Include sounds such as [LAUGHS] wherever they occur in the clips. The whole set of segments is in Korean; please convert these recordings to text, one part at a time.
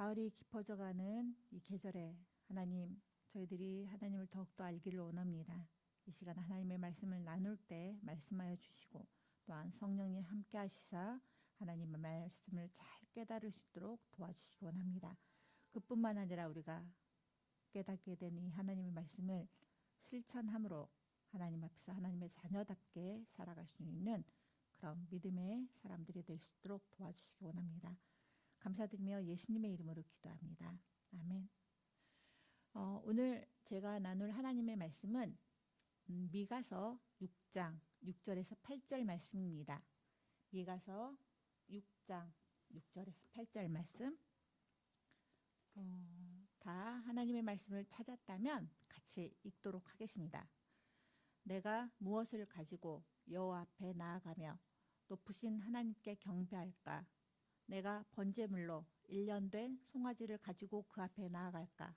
가을이 깊어져가는 이 계절에 하나님 저희들이 하나님을 더욱더 알기를 원합니다. 이 시간 하나님의 말씀을 나눌 때 말씀하여 주시고 또한 성령님 함께 하시사 하나님의 말씀을 잘 깨달을 수 있도록 도와주시기 원합니다. 그뿐만 아니라 우리가 깨닫게 된 이 하나님의 말씀을 실천함으로 하나님 앞에서 하나님의 자녀답게 살아갈 수 있는 그런 믿음의 사람들이 될 수 있도록 도와주시기 원합니다. 감사드리며 예수님의 이름으로 기도합니다. 아멘. 어, 오늘 제가 나눌 하나님의 말씀은 음, 미가서 6장 6절에서 8절 말씀입니다. 미가서 6장 6절에서 8절 말씀. 어, 다 하나님의 말씀을 찾았다면 같이 읽도록 하겠습니다. 내가 무엇을 가지고 여호와 앞에 나아가며 높으신 하나님께 경배할까? 내가 번제물로 1년 된 송아지를 가지고 그 앞에 나아갈까?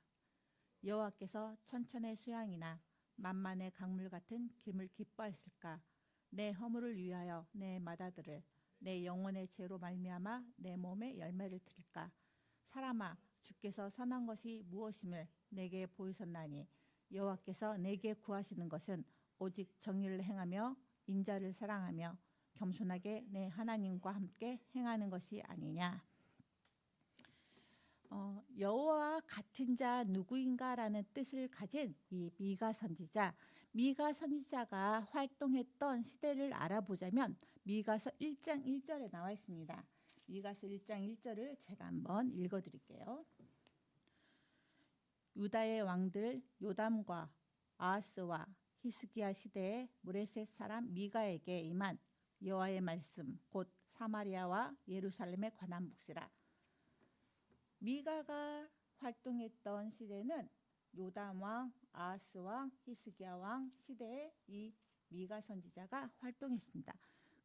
여호와께서 천천의 수양이나 만만의 강물 같은 김을 기뻐했을까? 내 허물을 위하여 내 마다들을 내 영혼의 죄로 말미암아 내 몸에 열매를 드릴까? 사람아 주께서 선한 것이 무엇임을 내게 보이셨나니 여호와께서 내게 구하시는 것은 오직 정의를 행하며 인자를 사랑하며 겸손하게 내 하나님과 함께 행하는 것이 아니냐. 어, 여호와 같은 자 누구인가라는 뜻을 가진 이 미가 선지자, 미가 선지자가 활동했던 시대를 알아보자면 미가서 1장 1절에 나와 있습니다. 미가서 1장 1절을 제가 한번 읽어 드릴게요. 유다의 왕들 요담과 아하스와 히스기야 시대에 무레셋 사람 미가에게 임한 여호와의 말씀 곧 사마리아와 예루살렘에 관한 묵시라. 미가가 활동했던 시대는 요담 왕, 아하스 왕, 히스기야 왕 시대에 이 미가 선지자가 활동했습니다.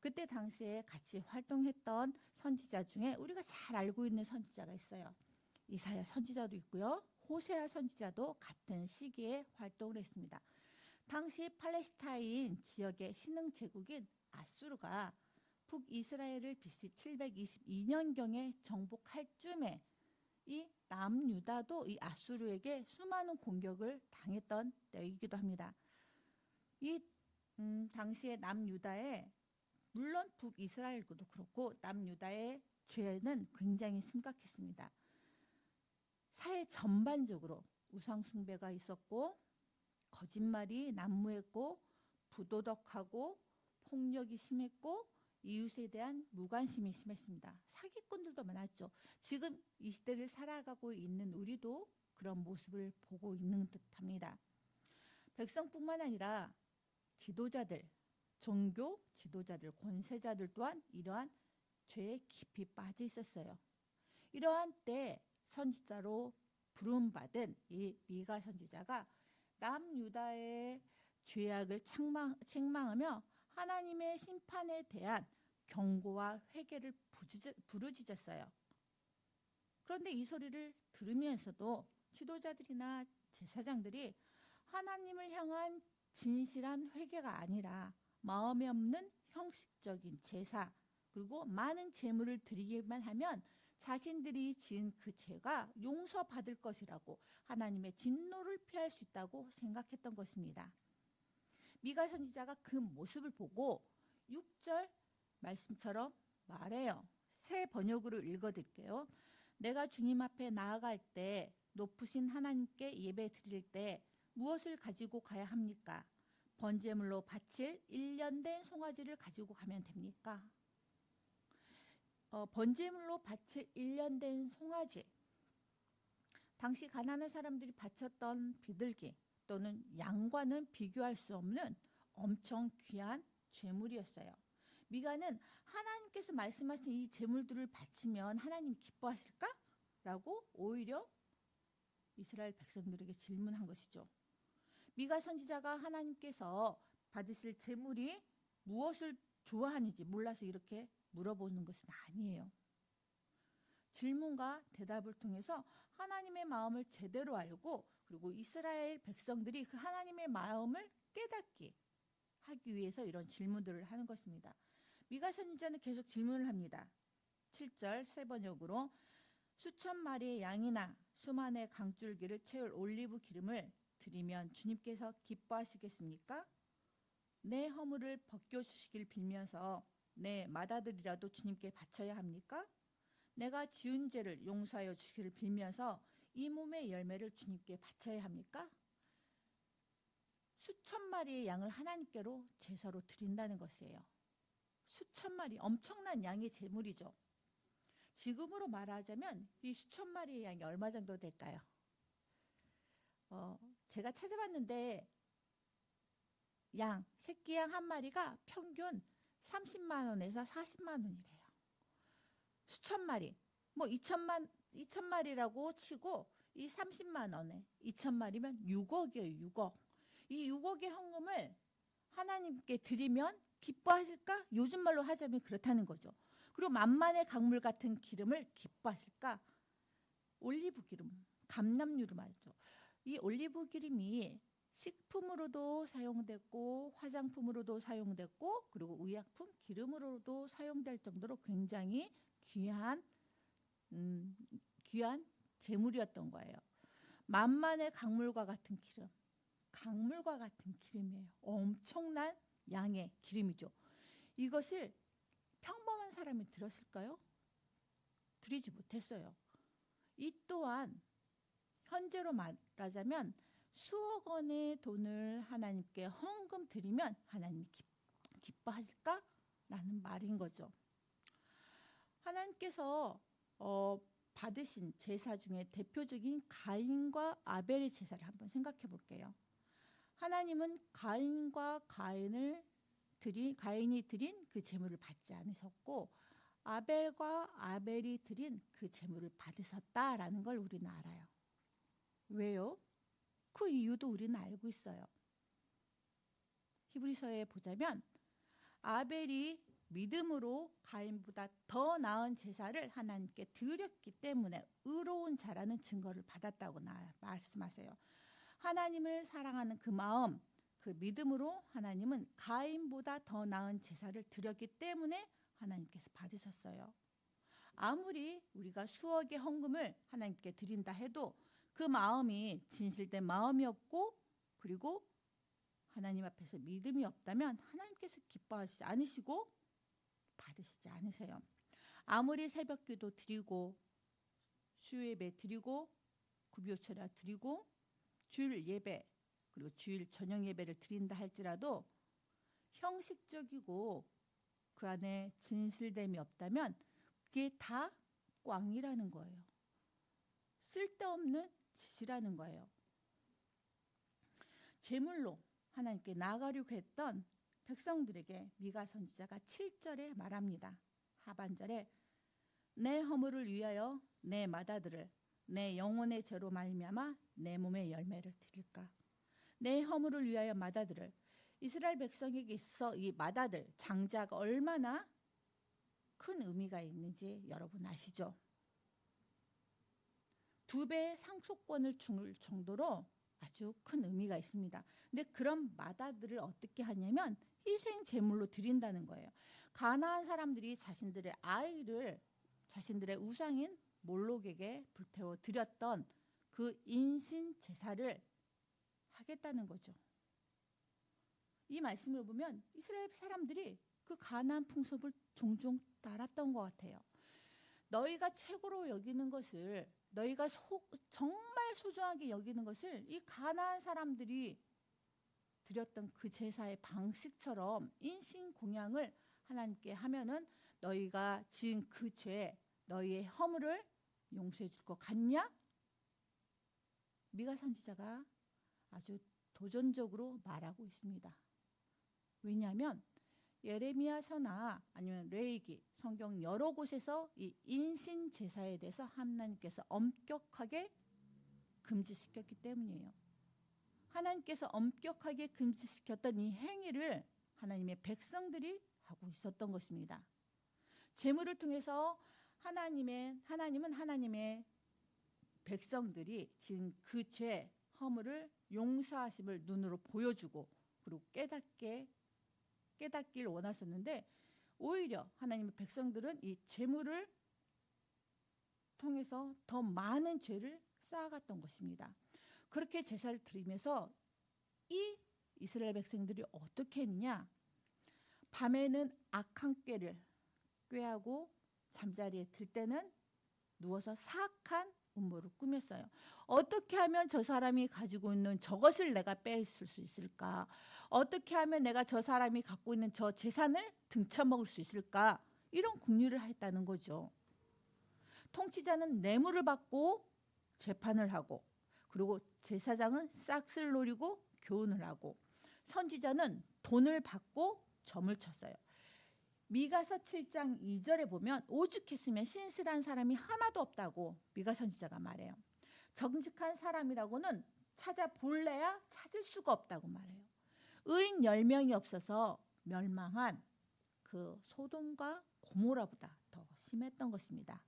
그때 당시에 같이 활동했던 선지자 중에 우리가 잘 알고 있는 선지자가 있어요. 이사야 선지자도 있고요. 호세아 선지자도 같은 시기에 활동을 했습니다. 당시 팔레스타인 지역의 신흥 제국인 아수르가 북이스라엘을 BC 722년경에 정복할 쯤에 이 남유다도 이 아수르에게 수많은 공격을 당했던 때이기도 합니다. 이 음, 당시에 남유다에 물론 북이스라엘도 그렇고 남유다의 죄는 굉장히 심각했습니다. 사회 전반적으로 우상 숭배가 있었고 거짓말이 난무했고 부도덕하고 폭력이 심했고 이웃에 대한 무관심이 심했습니다. 사기꾼들도 많았죠. 지금 이 시대를 살아가고 있는 우리도 그런 모습을 보고 있는 듯합니다. 백성뿐만 아니라 지도자들, 종교 지도자들, 권세자들 또한 이러한 죄에 깊이 빠져 있었어요. 이러한 때 선지자로 부름받은 이 미가 선지자가 남유다의 죄악을 책망, 책망하며 하나님의 심판에 대한 경고와 회개를 부르짖었어요. 그런데 이 소리를 들으면서도 지도자들이나 제사장들이 하나님을 향한 진실한 회개가 아니라 마음에 없는 형식적인 제사 그리고 많은 제물을 드리기만 하면 자신들이 지은 그 죄가 용서받을 것이라고 하나님의 진노를 피할 수 있다고 생각했던 것입니다. 미가 선지자가 그 모습을 보고 6절 말씀처럼 말해요. 새 번역으로 읽어드릴게요. 내가 주님 앞에 나아갈 때 높으신 하나님께 예배 드릴 때 무엇을 가지고 가야 합니까? 번제물로 바칠 1년 된 송아지를 가지고 가면 됩니까? 어, 번제물로 바칠 1년 된 송아지. 당시 가난한 사람들이 바쳤던 비둘기 또는 양과는 비교할 수 없는 엄청 귀한 제물이었어요. 미가는 하나님께서 말씀하신 이 제물들을 바치면 하나님 기뻐하실까? 라고 오히려 이스라엘 백성들에게 질문한 것이죠. 미가 선지자가 하나님께서 받으실 제물이 무엇을 좋아하는지 몰라서 이렇게 물어보는 것은 아니에요. 질문과 대답을 통해서 하나님의 마음을 제대로 알고 그리고 이스라엘 백성들이 그 하나님의 마음을 깨닫기 하기 위해서 이런 질문들을 하는 것입니다. 미가 선지자는 계속 질문을 합니다. 7절 세 번역으로 수천 마리의 양이나 수만의 강줄기를 채울 올리브 기름을 드리면 주님께서 기뻐하시겠습니까? 내 허물을 벗겨 주시길 빌면서 내 맏아들이라도 주님께 바쳐야 합니까? 내가 지은 죄를 용서하여 주시기를 빌면서 이 몸의 열매를 주님께 바쳐야 합니까? 수천 마리의 양을 하나님께로 제사로 드린다는 것이에요. 수천 마리 엄청난 양의 제물이죠. 지금으로 말하자면 이 수천 마리의 양이 얼마 정도 될까요? 어, 제가 찾아봤는데 양, 새끼 양 한 마리가 평균 30만 원에서 40만 원이래요. 수천 마리. 뭐 2천만 2천 마리라고 치고 이 30만 원에 2천 마리면 6억이에요, 6억. 이 6억의 헌금을 하나님께 드리면 기뻐하실까? 요즘 말로 하자면 그렇다는 거죠. 그리고 만만의 강물 같은 기름을 기뻐하실까? 올리브 기름, 감람유로 말이죠. 이 올리브 기름이 식품으로도 사용됐고 화장품으로도 사용됐고 그리고 의약품 기름으로도 사용될 정도로 굉장히 귀한 음, 귀한 재물이었던 거예요. 만만의 강물과 같은 기름, 강물과 같은 기름이에요. 엄청난 양의 기름이죠. 이것을 평범한 사람이 들었을까요? 드리지 못했어요. 이 또한 현재로 말하자면 수억 원의 돈을 하나님께 헌금 드리면 하나님이 기, 기뻐하실까? 라는 말인 거죠. 하나님께서 어, 받으신 제사 중에 대표적인 가인과 아벨의 제사를 한번 생각해 볼게요. 하나님은 가인과 가인을 드린 가인이 드린 그 제물을 받지 않으셨고 아벨과 아벨이 드린 그 제물을 받으셨다라는 걸 우리는 알아요. 왜요? 그 이유도 우리는 알고 있어요. 히브리서에 보자면 아벨이 믿음으로 가인보다 더 나은 제사를 하나님께 드렸기 때문에 의로운 자라는 증거를 받았다고 말씀하세요. 하나님을 사랑하는 그 마음, 그 믿음으로 하나님은 가인보다 더 나은 제사를 드렸기 때문에 하나님께서 받으셨어요. 아무리 우리가 수억의 헌금을 하나님께 드린다 해도 그 마음이 진실된 마음이었고 그리고 하나님 앞에서 믿음이 없다면 하나님께서 기뻐하시지 않으시고 받으시지 않으세요. 아무리 새벽 기도 드리고 수요 예배 드리고 구비오철야 드리고 주일 예배 그리고 주일 저녁 예배를 드린다 할지라도 형식적이고 그 안에 진실됨이 없다면 그게 다 꽝이라는 거예요. 쓸데없는 짓이라는 거예요. 제물로 하나님께 나가려고 했던 백성들에게 미가 선지자가 7절에 말합니다. 하반절에 내 허물을 위하여 내 맏아들을 내 영혼의 죄로 말미암아 내 몸의 열매를 드릴까? 내 허물을 위하여 맏아들을 이스라엘 백성에게 있어 이 맏아들 장자가 얼마나 큰 의미가 있는지 여러분 아시죠? 두 배의 상속권을 줄 정도로 아주 큰 의미가 있습니다. 근데 그런 맏아들을 어떻게 하냐면 희생 제물로 드린다는 거예요. 가나안 사람들이 자신들의 아이를 자신들의 우상인 몰록에게 불태워 드렸던 그 인신 제사를 하겠다는 거죠. 이 말씀을 보면 이스라엘 사람들이 그 가나안 풍습을 종종 따랐던 것 같아요. 너희가 최고로 여기는 것을 너희가 소, 정말 소중하게 여기는 것을 이 가나안 사람들이 드렸던 그 제사의 방식처럼 인신 공양을 하나님께 하면은 너희가 지은 그 죄, 너희의 허물을 용서해 줄 것 같냐? 미가 선지자가 아주 도전적으로 말하고 있습니다. 왜냐하면 예레미야서나 아니면 레이기 성경 여러 곳에서 이 인신 제사에 대해서 하나님께서 엄격하게 금지시켰기 때문이에요. 하나님께서 엄격하게 금지시켰던 이 행위를 하나님의 백성들이 하고 있었던 것입니다. 제물을 통해서 하나님의 하나님은 하나님의 백성들이 지은 그 죄 허물을 용서하심을 눈으로 보여주고 그리고 깨닫게 깨닫길 원하셨는데 오히려 하나님의 백성들은 이 재물을 통해서 더 많은 죄를 쌓아갔던 것입니다. 그렇게 제사를 드리면서 이 이스라엘 백성들이 어떻게 했느냐? 밤에는 악한 꾀를 꾀하고 잠자리에 들 때는 누워서 사악한 음모를 꾸몄어요. 어떻게 하면 저 사람이 가지고 있는 저것을 내가 뺏을 수 있을까? 어떻게 하면 내가 저 사람이 갖고 있는 저 재산을 등쳐먹을 수 있을까? 이런 궁리를 했다는 거죠. 통치자는 뇌물을 받고 재판을 하고 그리고 제사장은 싹을 노리고 교훈을 하고 선지자는 돈을 받고 점을 쳤어요. 미가서 7장 2절에 보면 오죽했으면 신실한 사람이 하나도 없다고 미가 선지자가 말해요. 정직한 사람이라고는 찾아볼래야 찾을 수가 없다고 말해요. 의인 10명이 없어서 멸망한 그 소돔과 고모라보다 더 심했던 것입니다.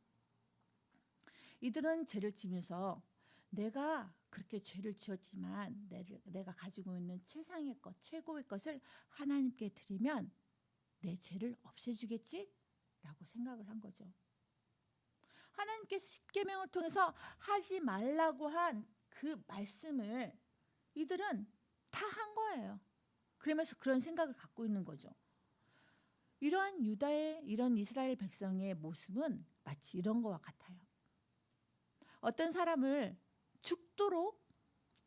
이들은 죄를 지면서 내가 그렇게 죄를 지었지만 내가 가지고 있는 최상의 것, 최고의 것을 하나님께 드리면 내 죄를 없애주겠지? 라고 생각을 한 거죠. 하나님께서 십계명을 통해서 하지 말라고 한 그 말씀을 이들은 다 한 거예요. 그러면서 그런 생각을 갖고 있는 거죠. 이러한 유다의 이런 이스라엘 백성의 모습은 마치 이런 거와 같아요. 어떤 사람을 죽도록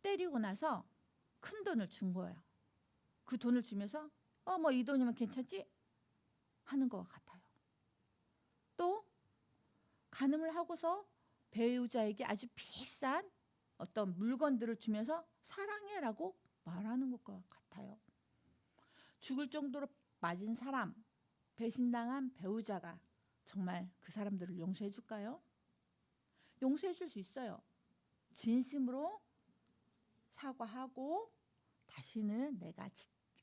때리고 나서 큰 돈을 준 거예요. 그 돈을 주면서 어 뭐 이 돈이면 괜찮지 하는 것과 같아요. 또 간음을 하고서 배우자에게 아주 비싼 어떤 물건들을 주면서 사랑해라고 말하는 것과 같아요. 죽을 정도로 맞은 사람, 배신당한 배우자가 정말 그 사람들을 용서해 줄까요? 용서해 줄 수 있어요. 진심으로 사과하고 다시는 내가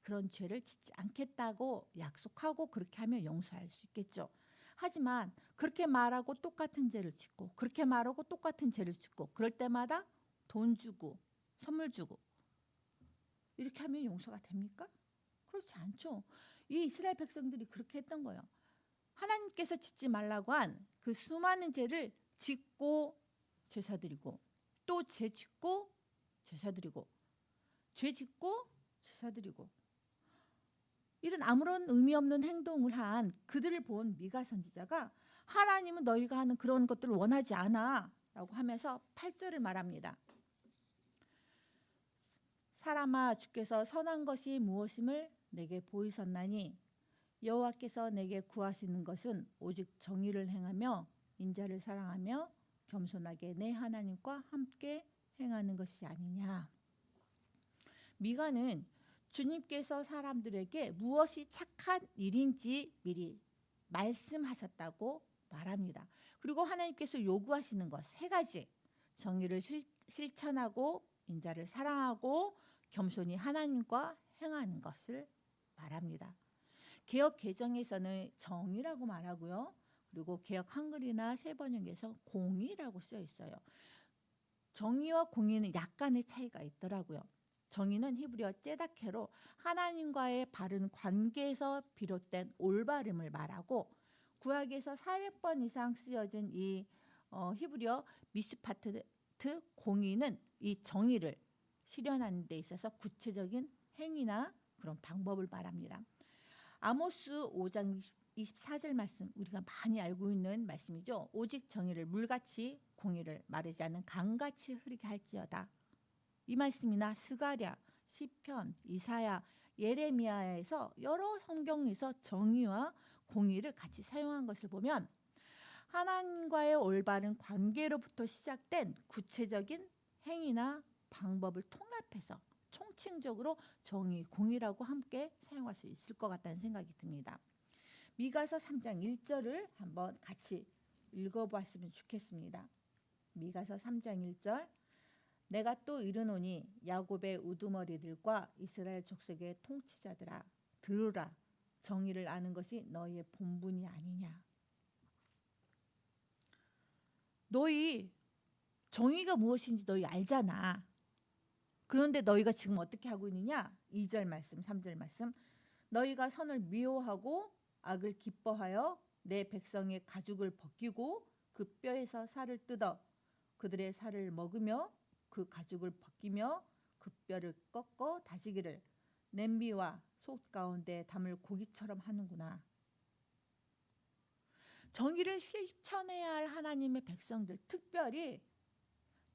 그런 죄를 짓지 않겠다고 약속하고 그렇게 하면 용서할 수 있겠죠. 하지만 그렇게 말하고 똑같은 죄를 짓고 그렇게 말하고 똑같은 죄를 짓고 그럴 때마다 돈 주고 선물 주고 이렇게 하면 용서가 됩니까? 그렇지 않죠. 이 이스라엘 백성들이 그렇게 했던 거예요. 하나님께서 짓지 말라고 한 그 수많은 죄를 짓고 제사 드리고 또 죄 짓고 제사 드리고 죄 짓고 제사 드리고 이런 아무런 의미 없는 행동을 한 그들을 본 미가 선지자가 하나님은 너희가 하는 그런 것들을 원하지 않아 라고 하면서 8절을 말합니다. 사람아 주께서 선한 것이 무엇임을 내게 보이셨나니 여호와께서 내게 구하시는 것은 오직 정의를 행하며 인자를 사랑하며 겸손하게 내 하나님과 함께 행하는 것이 아니냐. 미가는 주님께서 사람들에게 무엇이 착한 일인지 미리 말씀하셨다고 말합니다. 그리고 하나님께서 요구하시는 것 세 가지. 정의를 실, 실천하고 인자를 사랑하고 겸손히 하나님과 행하는 것을 말합니다. 개혁 개정에서는 정의라고 말하고요. 그리고 개혁 한글이나 세번역에서 공의라고 쓰여 있어요. 정의와 공의는 약간의 차이가 있더라고요. 정의는 히브리어 째다케로 하나님과의 바른 관계에서 비롯된 올바름을 말하고 구약에서 400번 이상 쓰여진 이 어, 히브리어 미스파트 공의는 이 정의를 실현하는 데 있어서 구체적인 행위나 그런 방법을 말합니다. 아모스 5장 24절 말씀 우리가 많이 알고 있는 말씀이죠. 오직 정의를 물같이 공의를 마르지 않는 강같이 흐르게 할지어다. 이 말씀이나 스가랴, 시편, 이사야, 예레미야에서 여러 성경에서 정의와 공의를 같이 사용한 것을 보면 하나님과의 올바른 관계로부터 시작된 구체적인 행위나 방법을 통합해서 총칭적으로 정의, 공의라고 함께 사용할 수 있을 것 같다는 생각이 듭니다. 미가서 3장 1절을 한번 같이 읽어보았으면 좋겠습니다. 미가서 3장 1절. 내가 또 이르노니 야곱의 우두머리들과 이스라엘 족속의 통치자들아 들으라. 정의를 아는 것이 너희의 본분이 아니냐. 너희 정의가 무엇인지 너희 알잖아. 그런데 너희가 지금 어떻게 하고 있느냐? 2절 말씀 3절 말씀. 너희가 선을 미워하고 악을 기뻐하여 내 백성의 가죽을 벗기고 그 뼈에서 살을 뜯어 그들의 살을 먹으며 그 가죽을 벗기며 그 뼈를 꺾어 다지기를 냄비와 속 가운데 담을 고기처럼 하는구나. 정의를 실천해야 할 하나님의 백성들, 특별히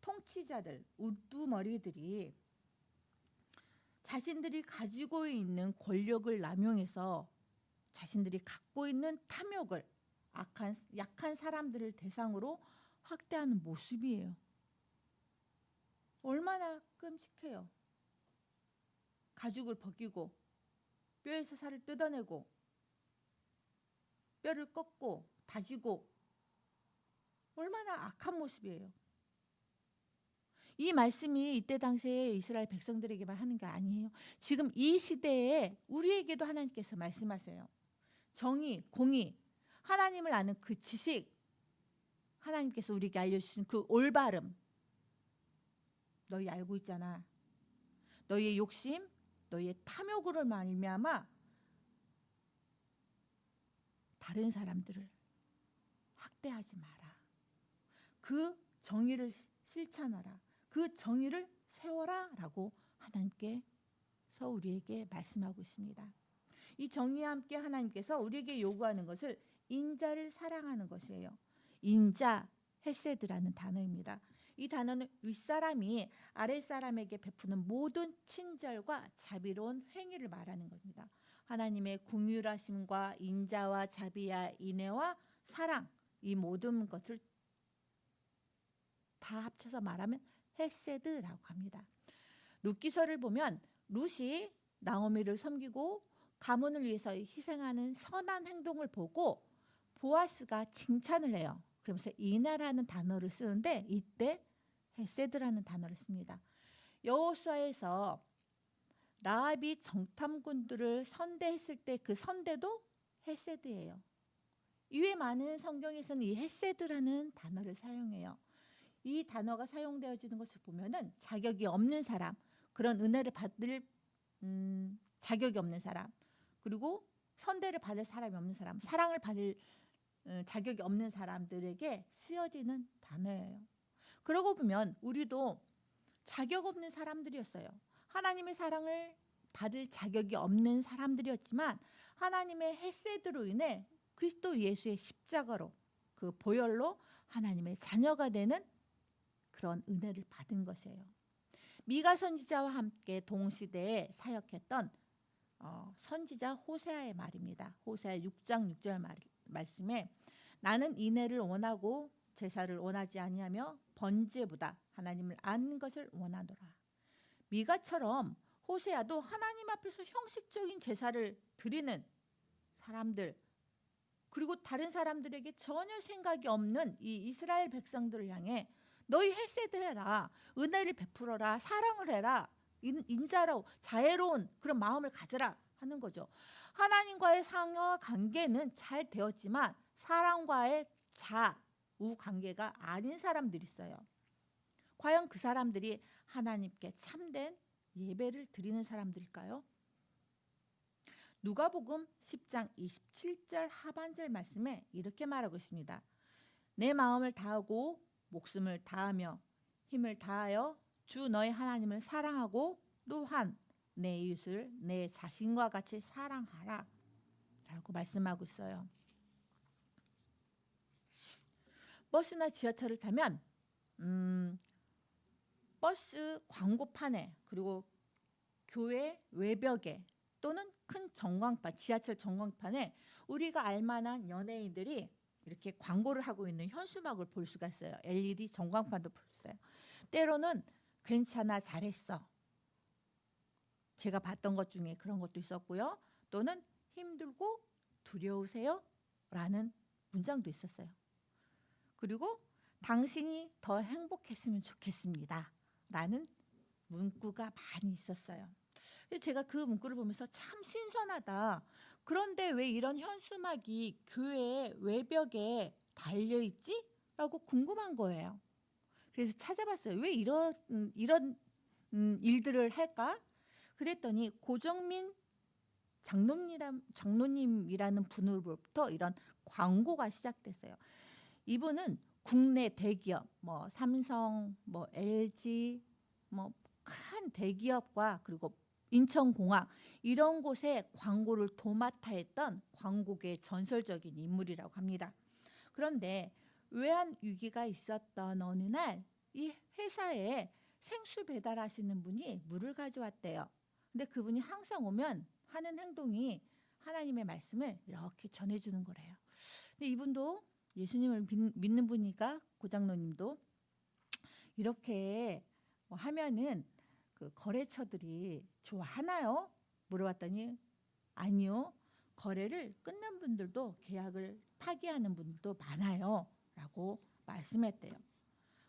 통치자들, 우두머리들이 자신들이 가지고 있는 권력을 남용해서 자신들이 갖고 있는 탐욕을 악한 약한 사람들을 대상으로 확대하는 모습이에요. 얼마나 끔찍해요. 가죽을 벗기고 뼈에서 살을 뜯어내고 뼈를 꺾고 다지고 얼마나 악한 모습이에요. 이 말씀이 이때 당시에 이스라엘 백성들에게만 하는 게 아니에요. 지금 이 시대에 우리에게도 하나님께서 말씀하세요. 정의, 공의, 하나님을 아는 그 지식, 하나님께서 우리에게 알려주신 그 올바름, 너희 알고 있잖아. 너희의 욕심, 너희의 탐욕으로 말미암아 다른 사람들을 학대하지 마라. 그 정의를 실천하라. 그 정의를 세워라라고 하나님께서 우리에게 말씀하고 있습니다. 이 정의와 함께 하나님께서 우리에게 요구하는 것을 인자를 사랑하는 것이에요. 인자 헤세드라는 단어입니다. 이 단어는 윗사람이 아랫사람에게 베푸는 모든 친절과 자비로운 행위를 말하는 겁니다. 하나님의 궁휼하심과 인자와 자비와 인애와 사랑 이 모든 것을 다 합쳐서 말하면 헤세드라고 합니다. 룻기서를 보면 룻이 나오미를 섬기고 가문을 위해서 희생하는 선한 행동을 보고 보아스가 칭찬을 해요. 그러면서 이나라는 단어를 쓰는데 이때 헤세드라는 단어를 씁니다. 여호수아에서 라합이 정탐꾼들을 선대했을 때 그 선대도 헤세드예요. 이외 많은 성경에서는 이 헤세드라는 단어를 사용해요. 이 단어가 사용되어지는 것을 보면은 자격이 없는 사람, 그런 은혜를 받을 음, 자격이 없는 사람, 그리고 선대를 받을 사람이 없는 사람, 사랑을 받을 음, 자격이 없는 사람들에게 쓰여지는 단어예요. 그러고 보면 우리도 자격 없는 사람들이었어요. 하나님의 사랑을 받을 자격이 없는 사람들이었지만 하나님의 헬세드로 인해 그리스도 예수의 십자가로 그 보혈로 하나님의 자녀가 되는 그런 은혜를 받은 것이에요. 미가 선지자와 함께 동시대에 사역했던 어, 선지자 호세아의 말입니다. 호세아 6장 6절 말, 말씀에 나는 인애를 원하고 제사를 원하지 아니하며 번제보다 하나님을 아는 것을 원하노라. 미가처럼 호세아도 하나님 앞에서 형식적인 제사를 드리는 사람들 그리고 다른 사람들에게 전혀 생각이 없는 이 이스라엘 백성들을 향해 너희 헬세드 해라 은혜를 베풀어라 사랑을 해라 인자로 자애로운 그런 마음을 가져라 하는 거죠. 하나님과의 상하 관계는 잘 되었지만 사랑과의 자우 관계가 아닌 사람들이 있어요. 과연 그 사람들이 하나님께 참된 예배를 드리는 사람들일까요? 누가복음 10장 27절 하반절 말씀에 이렇게 말하고 있습니다. 내 마음을 다하고 목숨을 다하며 힘을 다하여 주 너의 하나님을 사랑하고 또한 내 이웃을 내 자신과 같이 사랑하라 라고 말씀하고 있어요. 버스나 지하철을 타면 음, 버스 광고판에 그리고 교회 외벽에 또는 큰 전광판, 지하철 전광판에 우리가 알만한 연예인들이 이렇게 광고를 하고 있는 현수막을 볼 수가 있어요. LED 전광판도 볼 수 있어요. 때로는 괜찮아 잘했어. 제가 봤던 것 중에 그런 것도 있었고요. 또는 힘들고 두려우세요? 라는 문장도 있었어요. 그리고 당신이 더 행복했으면 좋겠습니다. 라는 문구가 많이 있었어요. 제가 그 문구를 보면서 참 신선하다. 그런데 왜 이런 현수막이 교회 외벽에 달려 있지? 라고 궁금한 거예요. 그래서 찾아봤어요. 왜 이런 음, 이런 음, 일들을 할까? 그랬더니 고정민 장로님이란, 장로님이라는 분으로부터 이런 광고가 시작됐어요. 이분은 국내 대기업 뭐 삼성, 뭐 LG, 뭐 큰 대기업과 그리고 인천공항 이런 곳에 광고를 도맡아 했던 광고계의 전설적인 인물이라고 합니다. 그런데 외환 위기가 있었던 어느 날 이 회사에 생수 배달하시는 분이 물을 가져왔대요. 근데 그분이 항상 오면 하는 행동이 하나님의 말씀을 이렇게 전해주는 거래요. 근데 이분도 예수님을 믿- 믿는 분이니까 고장로님도 이렇게 뭐 하면은 그 거래처들이 좋아하나요? 물어봤더니 아니요. 거래를 끊는 분들도 계약을 파기하는 분들도 많아요. 라고 말씀했대요.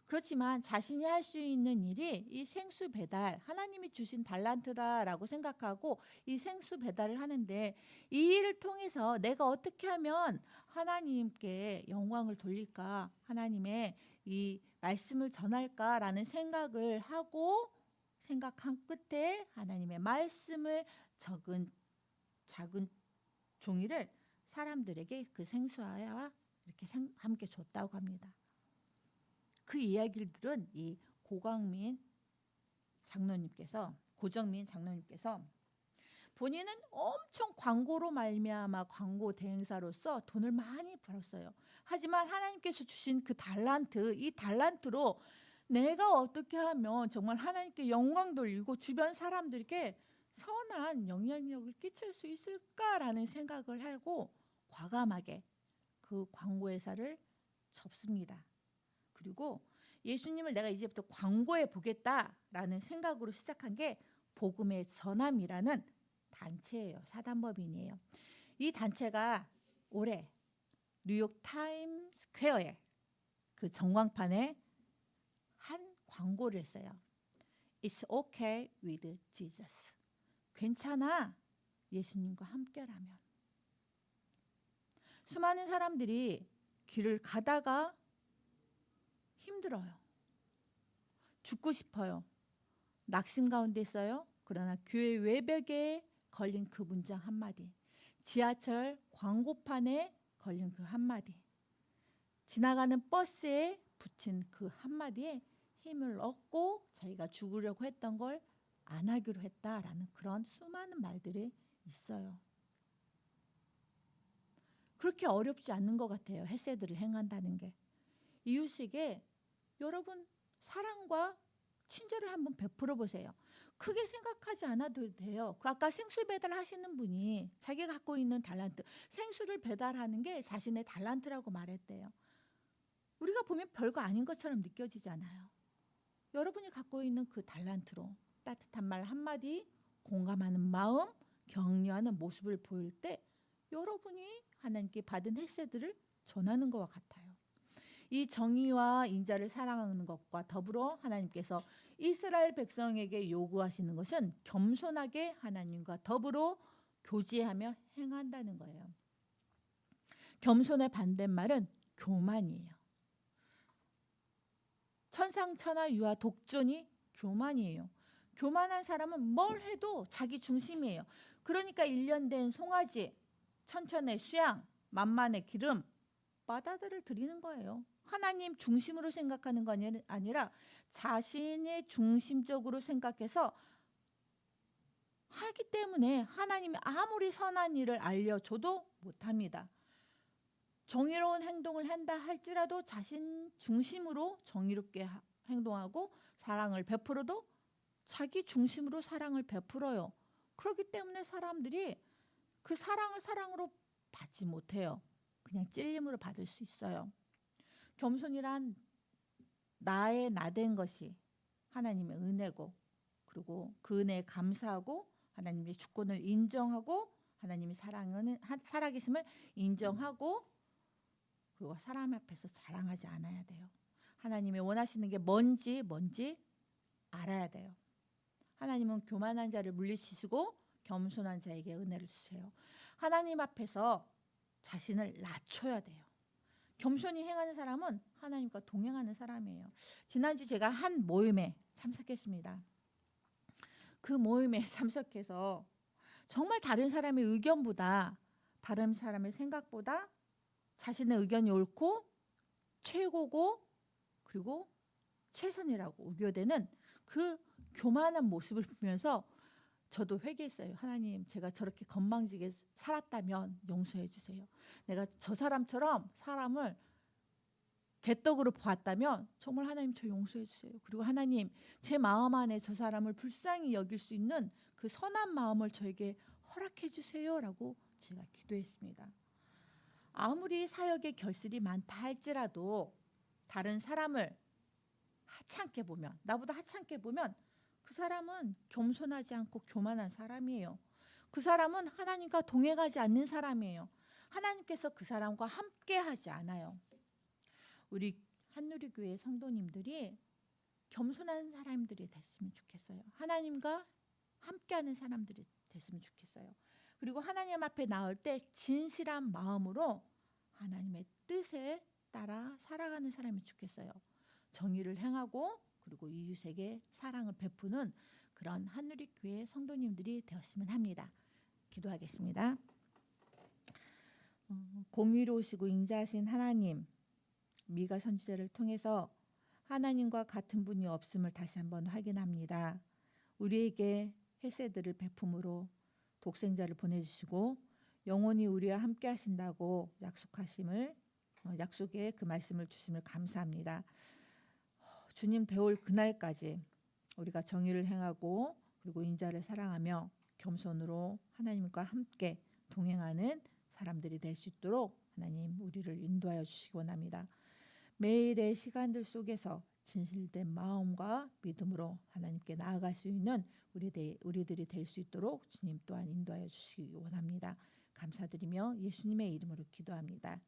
그렇지만 자신이 할 수 있는 일이 이 생수 배달, 하나님이 주신 달란트다라고 생각하고 이 생수 배달을 하는데 이 일을 통해서 내가 어떻게 하면 하나님께 영광을 돌릴까, 하나님의 이 말씀을 전할까라는 생각을 하고 생각한 끝에 하나님의 말씀을 적은 작은 종이를 사람들에게 그 생수와 이렇게 생- 함께 줬다고 합니다. 그 이야기를 들은 이 고광민 장로님께서 고정민 장로님께서 본인은 엄청 광고로 말미암아 광고 대행사로서 돈을 많이 벌었어요. 하지만 하나님께서 주신 그 달란트, 이 달란트로 내가 어떻게 하면 정말 하나님께 영광 돌리고 주변 사람들에게 선한 영향력을 끼칠 수 있을까라는 생각을 하고 과감하게 그 광고 회사를 접습니다. 그리고 예수님을 내가 이제부터 광고해 보겠다라는 생각으로 시작한 게 복음의 전함이라는 단체예요. 사단법인이에요. 이 단체가 올해 뉴욕 타임 스퀘어에 그 전광판에 한 광고를 했어요. It's okay with Jesus. 괜찮아. 예수님과 함께라면. 수많은 사람들이 길을 가다가 힘들어요. 죽고 싶어요. 낙심 가운데 있어요. 그러나 교회 외벽에 걸린 그 문장 한마디. 지하철 광고판에 걸린 그 한마디. 지나가는 버스에 붙인 그 한마디에 힘을 얻고 자기가 죽으려고 했던 걸 안 하기로 했다라는 그런 수많은 말들이 있어요. 그렇게 어렵지 않는 것 같아요. 헤세드를 행한다는 게. 이웃에게 여러분 사랑과 친절을 한번 베풀어 보세요. 크게 생각하지 않아도 돼요. 그 아까 생수 배달 하시는 분이 자기가 갖고 있는 달란트, 생수를 배달하는 게 자신의 달란트라고 말했대요. 우리가 보면 별거 아닌 것처럼 느껴지잖아요. 여러분이 갖고 있는 그 달란트로 따뜻한 말 한마디, 공감하는 마음, 격려하는 모습을 보일 때 여러분이 하나님께 받은 혜세들을 전하는 것과 같아요. 이 정의와 인자를 사랑하는 것과 더불어 하나님께서 이스라엘 백성에게 요구하시는 것은 겸손하게 하나님과 더불어 교제하며 행한다는 거예요. 겸손의 반대말은 교만이에요. 천상천하 유아 독존이 교만이에요. 교만한 사람은 뭘 해도 자기 중심이에요. 그러니까 일련된 송아지, 천천의 수양, 만만의 기름, 바다들을 드리는 거예요. 하나님 중심으로 생각하는 거 아니- 아니라 자신의 중심적으로 생각해서 하기 때문에 하나님이 아무리 선한 일을 알려줘도 못합니다. 정의로운 행동을 한다 할지라도 자신 중심으로 정의롭게 하- 행동하고 사랑을 베풀어도 자기 중심으로 사랑을 베풀어요. 그렇기 때문에 사람들이 그 사랑을 사랑으로 받지 못해요. 그냥 찔림으로 받을 수 있어요. 겸손이란 나의 나된 것이 하나님의 은혜고 그리고 그 은혜에 감사하고 하나님의 주권을 인정하고 하나님이 사랑은 하- 살아계심을 인정하고 그리고 사람 앞에서 자랑하지 않아야 돼요. 하나님이 원하시는 게 뭔지 뭔지 알아야 돼요. 하나님은 교만한 자를 물리치시고 겸손한 자에게 은혜를 주세요. 하나님 앞에서 자신을 낮춰야 돼요. 겸손히 행하는 사람은 하나님과 동행하는 사람이에요. 지난주 제가 한 모임에 참석했습니다. 그 모임에 [LAUGHS] 참석해서 정말 다른 사람의 의견보다 다른 사람의 생각보다 자신의 의견이 옳고 최고고 그리고 최선이라고 우겨대는 그 교만한 모습을 보면서 저도 회개했어요. 하나님, 제가 저렇게 건방지게 살았다면 용서해 주세요. 내가 저 사람처럼 사람을 개떡으로 보았다면 정말 하나님 저 용서해 주세요. 그리고 하나님, 제 마음 안에 저 사람을 불쌍히 여길 수 있는 그 선한 마음을 저에게 허락해 주세요라고 제가 기도했습니다. 아무리 사역의 결실이 많다 할지라도 다른 사람을 하찮게 보면 나보다 하찮게 보면 그 사람은 겸손하지 않고 교만한 사람이에요. 그 사람은 하나님과 동행하지 않는 사람이에요. 하나님께서 그 사람과 함께 하지 않아요. 우리 한누리교회 성도님들이 겸손한 사람들이 됐으면 좋겠어요. 하나님과 함께하는 사람들이 됐으면 좋겠어요. 그리고 하나님 앞에 나올 때 진실한 마음으로 하나님의 뜻에 따라 살아가는 사람이 좋겠어요. 정의를 행하고 그리고 이웃에게 사랑을 베푸는 그런 하늘의 교회 성도님들이 되었으면 합니다. 기도하겠습니다. 어, 공의로우시고 인자하신 하나님, 미가 선지자를 통해서 하나님과 같은 분이 없음을 다시 한번 확인합니다. 우리에게 헤세드를 베품으로 독생자를 보내주시고 영원히 우리와 함께 하신다고 약속하심을 어, 약속에 그 말씀을 주심을 감사합니다. 주님 배울 그날까지 우리가 정의를 행하고 그리고 인자를 사랑하며 겸손으로 하나님과 함께 동행하는 사람들이 될 수 있도록 하나님 우리를 인도하여 주시기 원합니다. 매일의 시간들 속에서 진실된 마음과 믿음으로 하나님께 나아갈 수 있는 우리들이 될 수 있도록 주님 또한 인도하여 주시기 원합니다. 감사드리며 예수님의 이름으로 기도합니다.